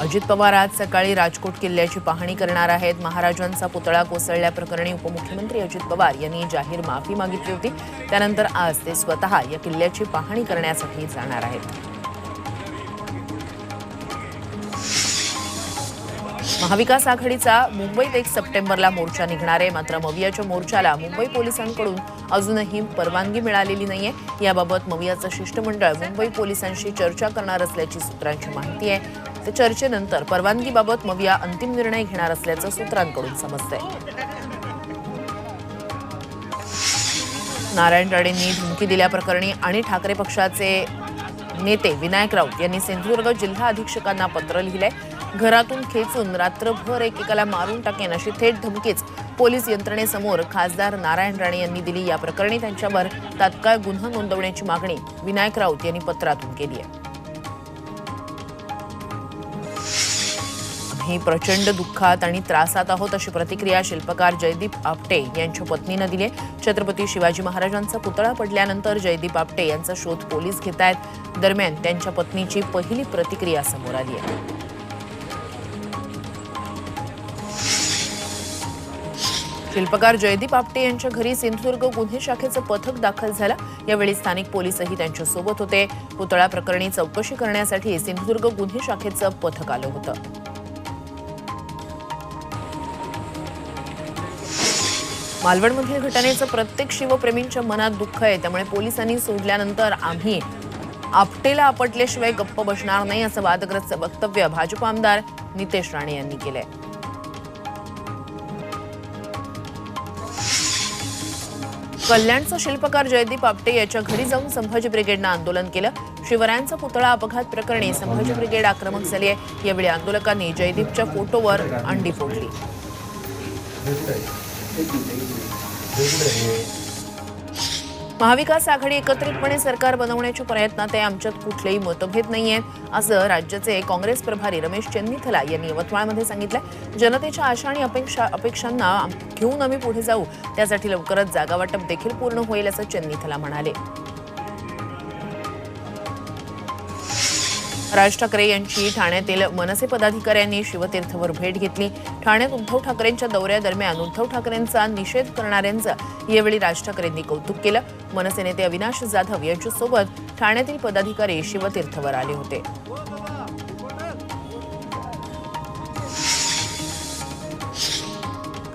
अजित पवार आज सकाळी राजकोट किल्ल्याची पाहणी करणार आहेत. महाराजांचा पुतळा कोसळल्याप्रकरणी उपमुख्यमंत्री अजित पवार यांनी जाहीर माफी मागितली होती. त्यानंतर आज ते स्वतः या किल्ल्याची पाहणी करण्यासाठी जाणार आहेत. महाविकास आघाडीचा मुंबईत एक सप्टेंबरला मोर्चा निघणार आहे. मात्र मवियाच्या मोर्चाला मुंबई पोलिसांकडून अजूनही परवानगी मिळालेली नाहीये. याबाबत मवियाचं शिष्टमंडळ मुंबई पोलिसांशी चर्चा करणार असल्याची सूत्रांची माहिती आहे. तर चर्चेनंतर परवानगीबाबत मविया अंतिम निर्णय घेणार असल्याचं सूत्रांकडून समजतंय. नारायण राणेंनी धमकी दिल्याप्रकरणी आणि ठाकरे पक्षाचे नेते विनायक राऊत यांनी सिंधुदुर्ग जिल्हा अधीक्षकांना पत्र लिहिलंय. घरातून खेचून रात्रभर एकेकाला मारून टाकेन अशी थेट धमकीच पोलीस यंत्रणेसमोर खासदार नारायण राणे यांनी दिली. या प्रकरणी त्यांच्यावर तात्काळ गुन्हा नोंदवण्याची मागणी विनायक राऊत यांनी पत्रातून केली आहे. आम्ही प्रचंड दुःखात आणि त्रासात आहोत अशी प्रतिक्रिया शिल्पकार जयदीप आपटे यांच्या पत्नीनं दिली छत्रपती शिवाजी महाराजांचा पुतळा पडल्यानंतर जयदीप आपटे यांचा शोध पोलीस घेत आहेत दरम्यान त्यांच्या पत्नीची पहिली प्रतिक्रिया समोर आली आहे. शिल्पकार जयदीप आपटे यांच्या घरी सिंधुदुर्ग गुन्हे शाखेचं पथक दाखल झालं. यावेळी स्थानिक पोलीसही त्यांच्यासोबत होते. पुतळा प्रकरणी चौकशी करण्यासाठी सिंधुदुर्ग गुन्हे शाखेचं पथक आलं होतं. मालवणमधील घटनेचं प्रत्येक शिवप्रेमींच्या मनात दुःख आहे. त्यामुळे पोलिसांनी सोडल्यानंतर आम्ही आपटेला आपटल्याशिवाय गप्प बसणार नाही असं वादग्रस्त वक्तव्य भाजप आमदार नितेश राणे यांनी केलंय. कल्याणचा शिल्पकार जयदीप आपटे याच्या घरी जाऊन संभाजी ब्रिगेडनं आंदोलन केलं. शिवरायांचा पुतळा अपघात प्रकरणी संभाजी ब्रिगेड आक्रमक झाली आहे. यावेळी आंदोलकांनी जयदीपच्या फोटोवर अंडी फोडली. महाविकास आघाडी एकत्रितपणे सरकार बनवण्याच्या प्रयत्नात आहे आमच्यात कुठलेही मतभेद नाही आहेत असं राज्याचे काँग्रेस प्रभारी रमेश चेन्नीथला यांनी यवतमाळमध्ये सांगितलं जनतेच्या आशा आणि अपेक्षा अपेक्षांना घेऊन आम्ही पुढे जाऊ त्यासाठी लवकरच जागा वाटप देखील पूर्ण होईल असं चेन्नीथला म्हणाले. राज ठाकरे यांची ठाण्यातील मनसे पदाधिकाऱ्यांनी शिवतीर्थवर भेट घेतली. ठाण्यात उद्धव ठाकरेंच्या दौऱ्यादरम्यान उद्धव ठाकरेंचा निषेध करणाऱ्यांचं यावेळी राज ठाकरेंनी कौतुक केलं. मनसे नेते अविनाश जाधव यांच्यासोबत ठाण्यातील पदाधिकारी शिवतीर्थवर आले होते.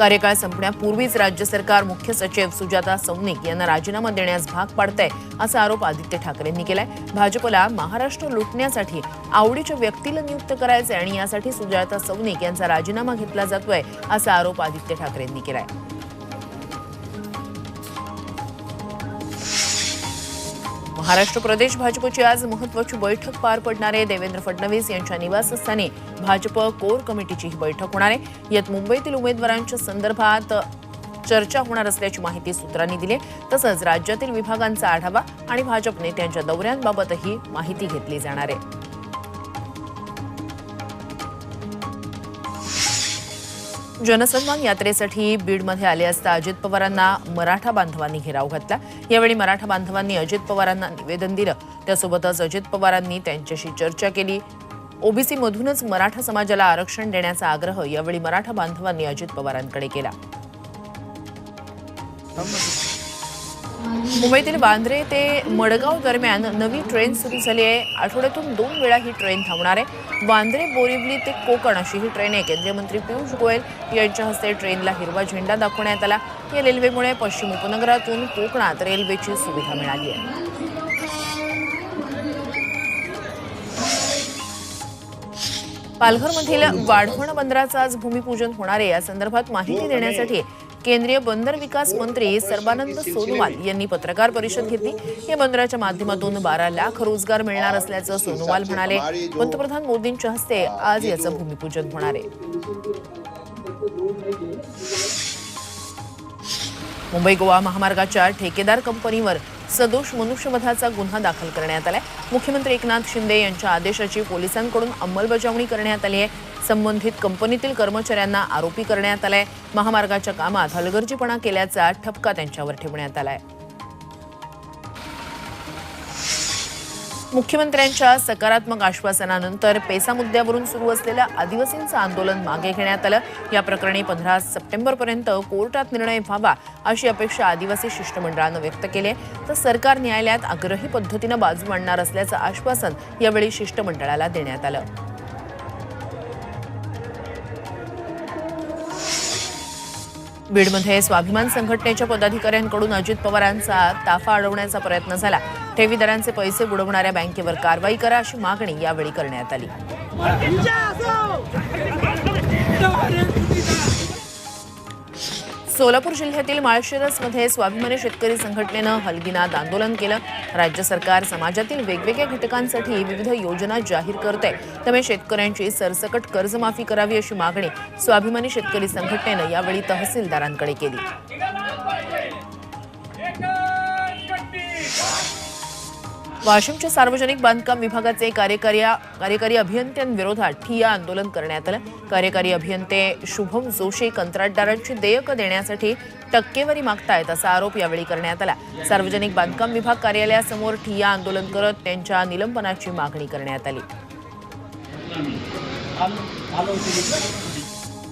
कार्यकाळ संपण्यापूर्वीच राज्य सरकार मुख्य सचिव सुजाता सौनिक यांना राजीनामा देण्यास भाग पाडतंय असा आरोप आदित्य ठाकरेंनी केलाय. भाजपला महाराष्ट्र लुटण्यासाठी आवडीच्या व्यक्तीला नियुक्त करायचंय आणि यासाठी सुजाता सौनिक यांचा राजीनामा घेतला जातोय असा आरोप आदित्य ठाकरेंनी केलाय. महाराष्ट्र प्रदेश भाजपची आज महत्वाची बैठक पार पडणार आहे. देवेंद्र फडणवीस यांच्या निवासस्थानी भाजप कोर कमिटीची ही बैठक होणार आहे. यात मुंबईतील उमेदवारांच्या संदर्भात चर्चा होणार असल्याची माहिती सूत्रांनी दिली तसंच राज्यातील विभागांचा आढावा आणि भाजप नेत्यांच्या दौऱ्यांबाबतही माहिती घेतली जाणार आहे. जनसन्मान यात्रेसाठी बीडमध्ये आले असता अजित पवारांना मराठा बांधवांनी घेराव घातला. यावेळी मराठा बांधवांनी अजित पवारांना निवेदन दिलं. त्यासोबतच अजित पवारांनी त्यांच्याशी चर्चा केली. ओबीसीमधूनच मराठा समाजाला आरक्षण देण्याचा आग्रह यावेळी मराठा बांधवांनी अजित पवारांकडे केला. मुंबईतील वांद्रे ते मडगाव दरम्यान नवी ट्रेन सुरू झाली आहे. आठवड्यातून दोन वेळा ही ट्रेन थांबणार आहे. वांद्रे बोरिवली ते कोकण अशी ही ट्रेन आहे. केंद्रीय मंत्री पियुष गोयल यांच्या हस्ते ट्रेनला हिरवा झेंडा दाखवण्यात आला. या रेल्वेमुळे पश्चिम उपनगरातून कोकणात रेल्वेची सुविधा मिळाली आहे. पालघरमधील वाढवण बंदराचं आज भूमिपूजन होणार आहे. या संदर्भात माहिती देण्यासाठी केंद्रीय बंदर विकास मंत्री सर्बानंद सोनोवाल यांनी पत्रकार परिषद घेतली. या बंदराच्या माध्यमातून बारा लाख रोजगार मिळणार असल्याचं सोनोवाल म्हणाले. पंतप्रधान मोदींच्या हस्ते आज याचं भूमिपूजन होणार आहे. मुंबई गोवा महामार्गाच्या ठेकेदार कंपनीवर सदोष मनुष्यवधाचा गुन्हा दाखल करण्यात आलाय. मुख्यमंत्री एकनाथ शिंदे यांच्या आदेशाची पोलिसांकडून अंमलबजावणी करण्यात आली आहे. संबंधित कंपनीतील कर्मचाऱ्यांना आरोपी करण्यात आलाय. महामार्गाच्या कामात हलगर्जीपणा केल्याचा ठपका त्यांच्यावर ठेवण्यात आलाय. मुख्यमंत्र्यांच्या सकारात्मक आश्वासनानंतर पेसा मुद्द्यावरून सुरू असलेलं आदिवासींचं आंदोलन मागे घेण्यात आलं. या प्रकरणी पंधरा सप्टेंबरपर्यंत कोर्टात निर्णय व्हावा अशी अपेक्षा आदिवासी शिष्टमंडळानं व्यक्त केली आहे. तर सरकार न्यायालयात आग्रही पद्धतीनं बाजू मांडणार असल्याचं आश्वासन यावेळी शिष्टमंडळाला देण्यात आलं. बीडमध्ये स्वाभिमान संघटनेच्या पदाधिकाऱ्यांकडून अजित पवारांचा ताफा अडवण्याचा प्रयत्न झाला. ठेवीदारांचे पैसे बुडवणाऱ्या बँकेवर कारवाई करा अशी मागणी यावेळी करण्यात आली. सोलापूर जिल्ह्यातील माळशिरसमध्ये स्वाभिमानी शेतकरी संघटनेनं हलगिनाद आंदोलन केलं. राज्य सरकार समाजातील वेगवेगळ्या घटकांसाठी विविध योजना जाहीर करते. त्यामुळे शेतकऱ्यांची सरसकट कर्जमाफी करावी अशी मागणी स्वाभिमानी शेतकरी संघटनेनं यावेळी तहसीलदारांकडे केली. वाशिमच्या सार्वजनिक बांधकाम विभागाचे कार्यकारी कार्यकारी अभियंत्यांविरोधात ठिया आंदोलन करण्यात आलं. कार्यकारी अभियंते शुभम जोशी कंत्राटदारांची देयकं देण्यासाठी टक्केवारी मागतायत असा आरोप यावेळी करण्यात आला. सार्वजनिक बांधकाम विभाग कार्यालयासमोर ठिया आंदोलन करत त्यांच्या निलंबनाची मागणी करण्यात आली.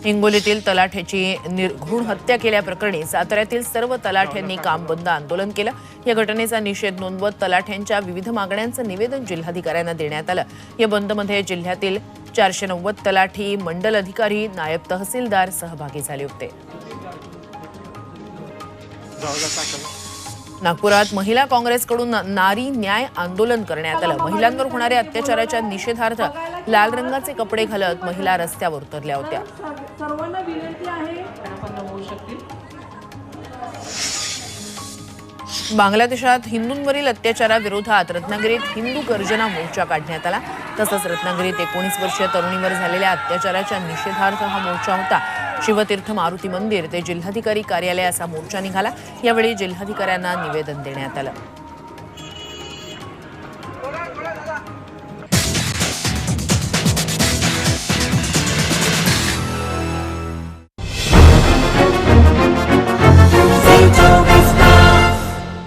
हिंगोलीतील तलाठ्याची निर्घृण हत्या केल्याप्रकरणी साताऱ्यातील सर्व तलाठ्यांनी काम बंद आंदोलन केलं. या घटनेचा निषेध नोंदवत तलाठ्यांच्या विविध मागण्यांचं निवेदन जिल्हाधिकाऱ्यांना देण्यात आलं. या बंदमध्ये जिल्ह्यातील चारशे नव्वद तलाठी मंडल अधिकारी नायब तहसीलदार सहभागी झाले होते. नागपुरात महिला काँग्रेसकडून नारी न्याय आंदोलन करण्यात आलं. महिलांवर होणाऱ्या अत्याचाराच्या निषेधार्थ लाल रंगाचे कपडे घालत महिला रस्त्यावर उतरल्या होत्या. सर्वांना विनंती आहे बांगलादेशात हिंदूंवरील अत्याचाराविरोधात रत्नागिरीत हिंदू गर्जना मोर्चा काढण्यात आला. तसंच रत्नागिरीत एकोणीस वर्षीय तरुणीवर झालेल्या अत्याचाराच्या निषेधार्थ हा मोर्चा होता. शिवतीर्थ मारुती मंदिर ते जिल्हाधिकारी कार्यालय असा मोर्चा निघाला. यावेळी जिल्हाधिकाऱ्यांना निवेदन देण्यात आलं.